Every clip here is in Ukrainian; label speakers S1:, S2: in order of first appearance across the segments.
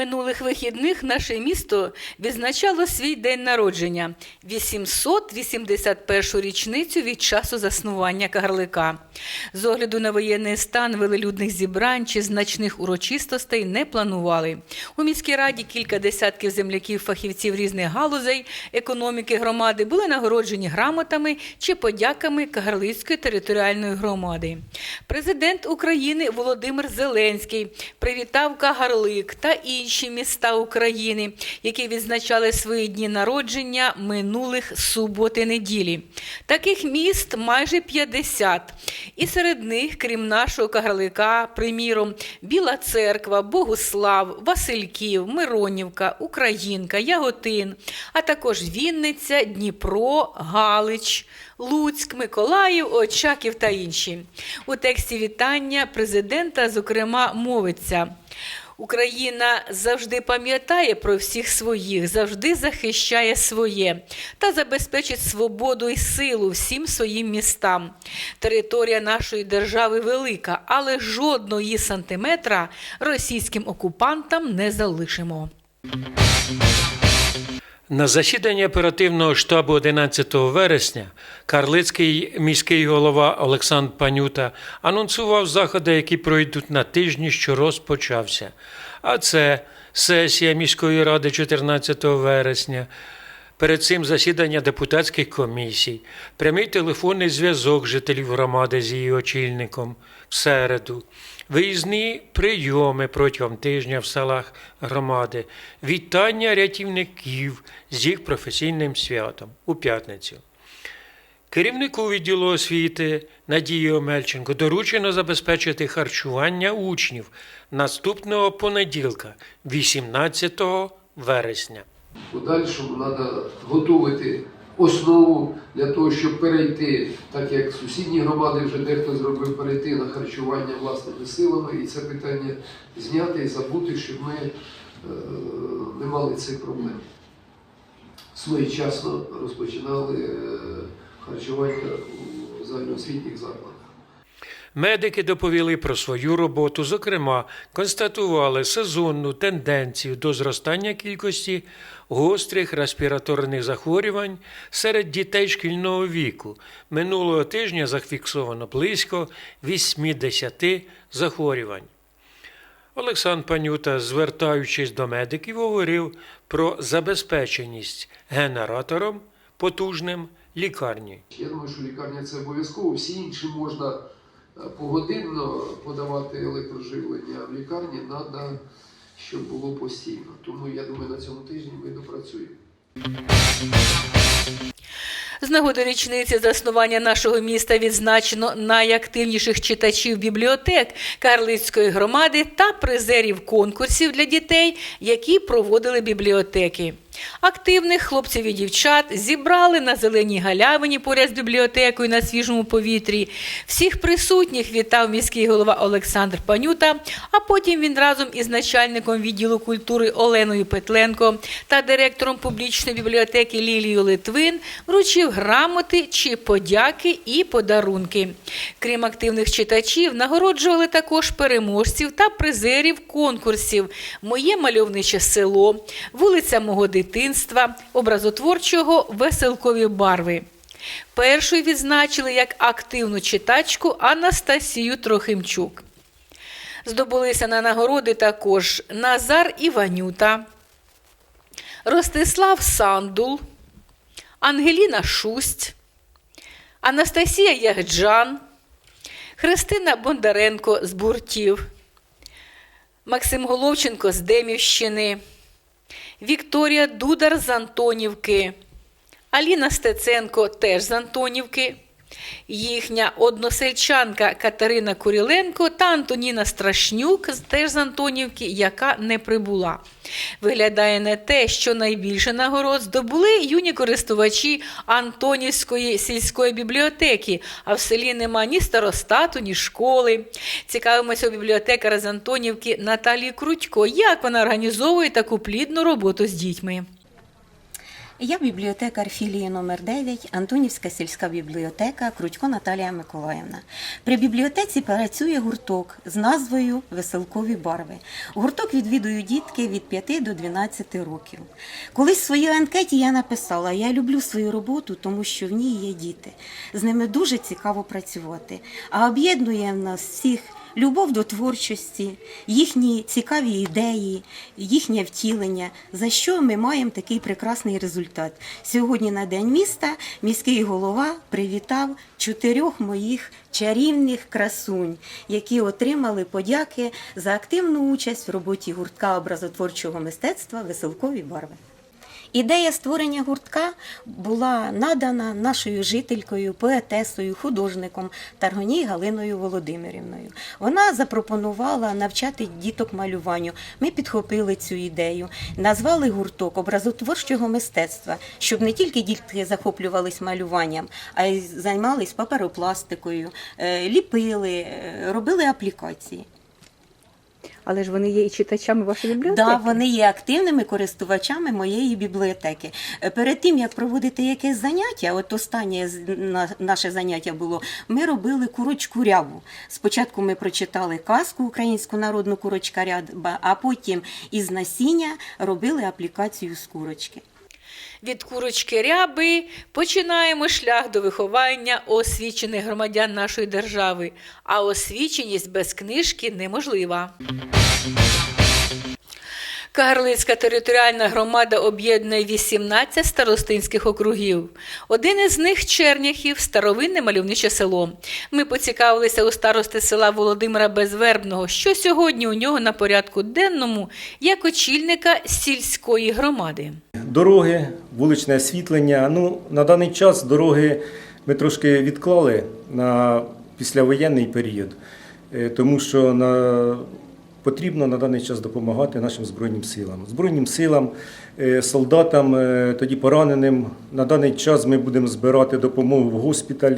S1: Минулих вихідних наше місто відзначало свій день народження 881 річницю від часу заснування Кагарлика. З огляду на воєнний стан велелюдних зібрань чи значних урочистостей не планували. У міській раді кілька десятків земляків-фахівців різних галузей економіки громади були нагороджені грамотами чи подяками Кагарлицької територіальної громади. Президент України Володимир Зеленський привітав Кагарлик та інші міста України, які відзначали свої дні народження минулих суботи неділі. Таких міст майже 50. І серед них, крім нашого Кагарлика, приміром, Біла Церква, Богуслав, Васильків, Миронівка, Українка, Яготин, а також Вінниця, Дніпро, Галич, Луцьк, Миколаїв, Очаків та інші. У тексті вітання президента, зокрема, мовиться. Україна завжди пам'ятає про всіх своїх, завжди захищає своє та забезпечить свободу і силу всім своїм містам. Територія нашої держави велика, але жодного сантиметра російським окупантам не залишимо.
S2: На засіданні оперативного штабу 11 вересня Карлицький міський голова Олександр Панюта анонсував заходи, які пройдуть на тижні, що розпочався. А це сесія міської ради 14 вересня. Перед цим засідання депутатських комісій, прямий телефонний зв'язок жителів громади з її очільником в середу, виїзні прийоми протягом тижня в селах громади, вітання рятівників з їх професійним святом у п'ятницю. Керівнику відділу освіти Надії Омельченко доручено забезпечити харчування учнів наступного понеділка, 18 вересня.
S3: Подальшому треба готувати основу для того, щоб перейти, так як сусідні громади вже дехто зробив, перейти на харчування власними силами і це питання зняти і забути, щоб ми е, не мали цих проблем. Своєчасно розпочинали е, харчування у загальноосвітніх закладах.
S2: Медики доповіли про свою роботу, зокрема, констатували сезонну тенденцію до зростання кількості гострих респіраторних захворювань серед дітей шкільного віку. Минулого тижня зафіксовано близько 80 захворювань. Олександр Панюта, звертаючись до медиків, говорив про забезпеченість генератором потужним лікарні.
S3: Я думаю, що лікарня це обов'язково. Всі інші можна погодинно подавати електроживлення. В лікарні треба, щоб було постійно. Тому я думаю, на цьому тижні ми допрацюємо.
S1: З нагоди річниці заснування нашого міста відзначено найактивніших читачів бібліотек Карлицької громади та призерів конкурсів для дітей, які проводили бібліотеки. Активних хлопців і дівчат зібрали на зеленій галявині поряд з бібліотекою на свіжому повітрі. Всіх присутніх вітав міський голова Олександр Панюта, а потім він разом із начальником відділу культури Оленою Петленко та директором публічної бібліотеки Лілією Литвин вручив грамоти чи подяки і подарунки. Крім активних читачів, нагороджували також переможців та призерів конкурсів Моє мальовниче село, вулиця мого дитинства, образотворчого веселкові барви. Першою відзначили як активну читачку Анастасію Трохимчук. Здобулися на нагороди також Назар Іванюта, Ростислав Сандул, Ангеліна Шусть, Анастасія Ягджан, Христина Бондаренко з Буртів, Максим Головченко з Демівщини, Вікторія Дудар з Антонівки, Аліна Стеценко теж з Антонівки, їхня односельчанка Катерина Куріленко та Антоніна Страшнюк теж з Антонівки, яка не прибула. Виглядає не те, що найбільше нагород здобули юні користувачі Антонівської сільської бібліотеки, а в селі нема ні старостату, ні школи. Цікавимося у бібліотекара з Антонівки Наталії Крутько, як вона організовує таку плідну роботу з дітьми.
S4: Я бібліотекар філії номер 9 Антонівська сільська бібліотека Крутько Наталія Миколаївна. При бібліотеці працює гурток з назвою Веселкові барви. Гурток відвідують дітки від 5 до 12 років. Колись в своїй анкеті я написала: я люблю свою роботу, тому що в ній є діти. З ними дуже цікаво працювати. А об'єднує нас всіх. Любов до творчості, їхні цікаві ідеї, їхнє втілення, за що ми маємо такий прекрасний результат. Сьогодні на День міста міський голова привітав чотирьох моїх чарівних красунь, які отримали подяки за активну участь в роботі гуртка образотворчого мистецтва Веселкові барви. Ідея створення гуртка була надана нашою жителькою, поетесою, художником Таргоній Галиною Володимирівною. Вона запропонувала навчати діток малюванню. Ми підхопили цю ідею, назвали гурток образотворчого мистецтва, щоб не тільки дітки захоплювались малюванням, а й займались паперопластикою, е, ліпили, е, робили аплікації.
S5: Але ж вони є і читачами вашої бібліотеки.
S4: Да, вони є активними користувачами моєї бібліотеки. Е, Перед тим як проводити якесь заняття, от останнє наше заняття було, ми робили курочку рябу. Спочатку ми прочитали казку українську народну курочка ряба, а потім із насіння робили аплікацію з курочки.
S1: Від курочки ряби починаємо шлях до виховання освічених громадян нашої держави, а освіченість без книжки неможлива. Кагарлицька територіальна громада об'єднує 18 старостинських округів. Один із них Черняхів, старовинне мальовниче село. Ми поцікавилися у старости села Володимира Безвербного, що сьогодні у нього на порядку денному як очільника сільської громади.
S6: Дороги, вуличне освітлення. Ну, на даний час дороги ми трошки відклали на післявоєнний період, е, тому що на, потрібно на даний час допомагати нашим Збройним силам. Збройним силам, е, солдатам, е, тоді пораненим. На даний час ми будемо збирати допомогу в госпіталь.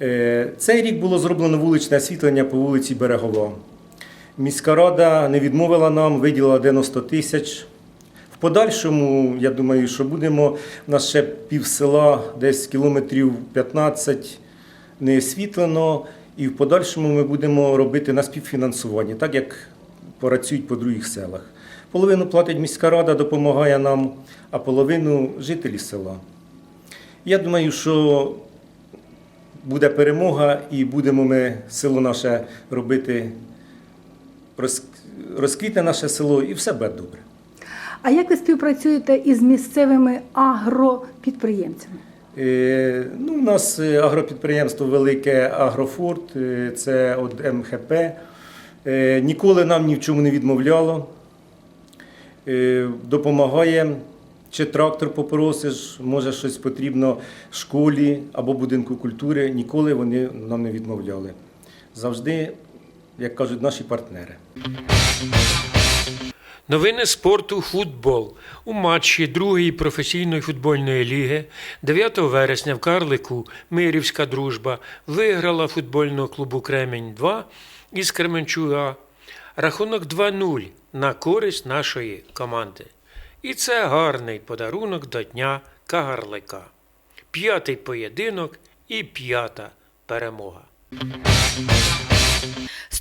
S6: Е, Цей рік було зроблено вуличне освітлення по вулиці Берегова. Міська рада не відмовила нам, виділила 90 тисяч. В подальшому, я думаю, що будемо. У нас ще пів села, десь кілометрів 15 не освітлено, і в подальшому ми будемо робити на співфінансуванні, так як працюють по других селах. Половину платить міська рада, допомагає нам, а половину жителі села. Я думаю, що буде перемога і будемо ми село наше робити, роз- розквітне наше село і все буде добре.
S5: А як ви співпрацюєте із місцевими агропідприємцями?
S6: Е, Ну, у нас е, агропідприємство велике Агрофорт, е, це от МХП. Ніколи нам ні в чому не відмовляло. Допомагає. Чи трактор попросиш, може щось потрібно школі або будинку культури. Ніколи вони нам не відмовляли. Завжди, як кажуть, наші партнери.
S2: Новини спорту футбол. У матчі другої професійної футбольної ліги 9 вересня в Карлику Мирівська дружба виграла футбольного клубу Кремінь 2 із Кременчуга. Рахунок 2-0 на користь нашої команди. І це гарний подарунок до Дня Кагарлика. П'ятий поєдинок і п'ята перемога.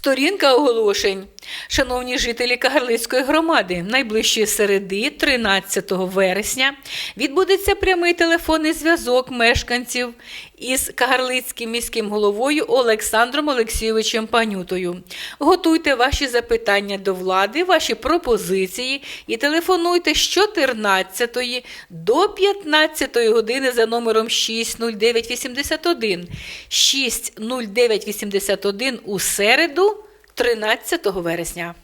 S1: Сторінка оголошень. Шановні жителі Кагарлицької громади, найближчої середи, 13 вересня, відбудеться прямий телефонний зв'язок мешканців із Кагарлицьким міським головою Олександром Олексійовичем Панютою. Готуйте ваші запитання до влади, ваші пропозиції і телефонуйте з 14 до 15 години за номером 60981. 60981 у середу 13 вересня.